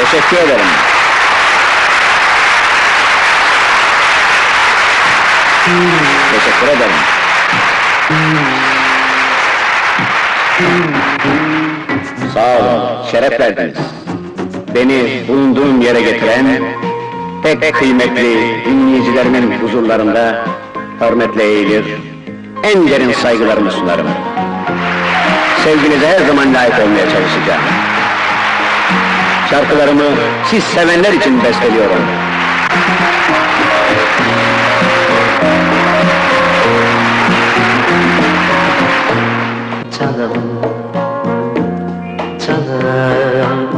Teşekkür ederim. Teşekkür ederim. Sağ olun, şeref verdiniz. Beni bulunduğum yere getiren, pek kıymetli dinleyicilerimin huzurlarında hürmetle eğilir, en derin saygılarımı sunarım. Sevginize her zaman layık olmaya çalışacağım. Şarkılarımı siz sevenler için besteliyorum. Canım, canım,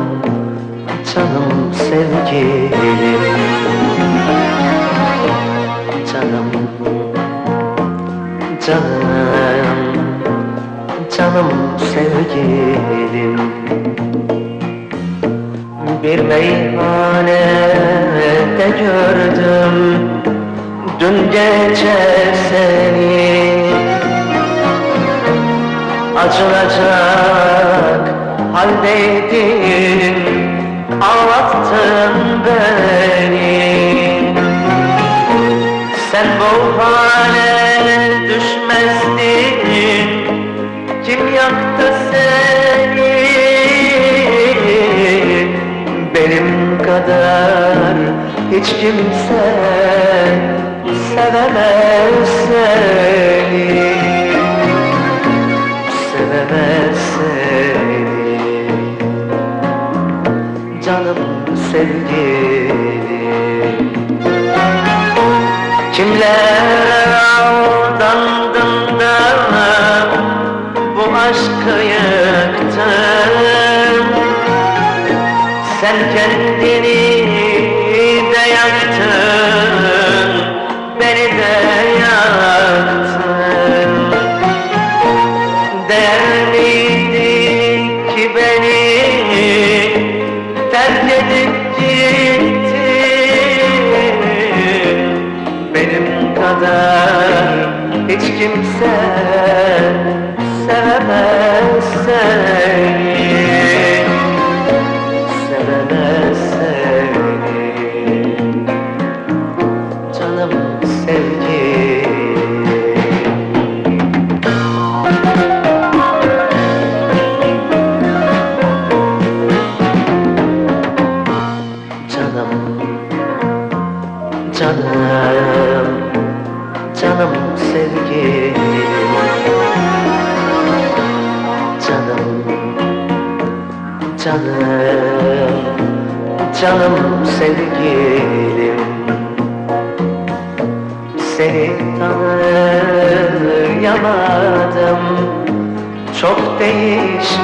canım sevgilim Canım, canım, canım sevgilim Bir meyhanede gördüm. Dün gece seni. Acınacak haldeydin Ağlattın beni. Sen bu hale kimse Sevemez seni. Sevemez seni. Canım sevgilim. Kimlere aldandım da Bu aşkı yıktım. Sen kendini terk edip gittin Benim kadar hiç kimse canım sevgilim Canım, canım, canım sevgilim. Seni tanıyamadım Çok değişmişsin.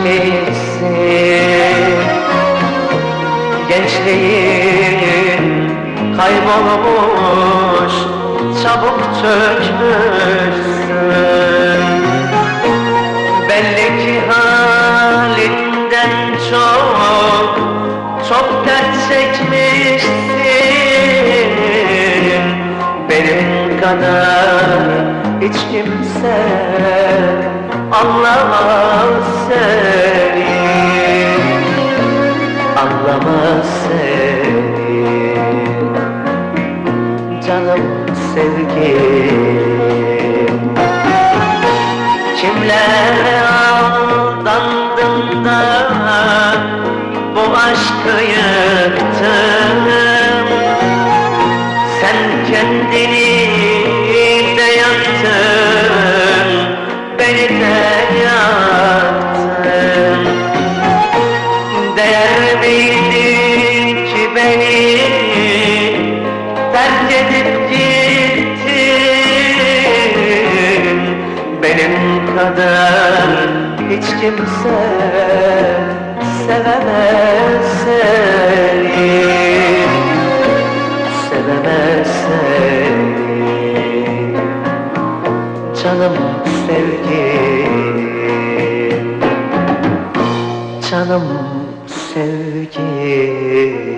Gençliğin kaybolmuş Çabuk çökmüşsün. Belli ki halinden çok Çok dert çekmişsin. Benim kadar hiç kimse Anlamaz seni. Anlamaz seni sevgilim Kimlere aldandım da Bu aşkı yıktım Sen kendini de yaktın Beni de yaktın. Değer miydi ki beni Senin kadar hiç kimse sevemez seni Sevemez seni Canım sevgilim Canım sevgilim.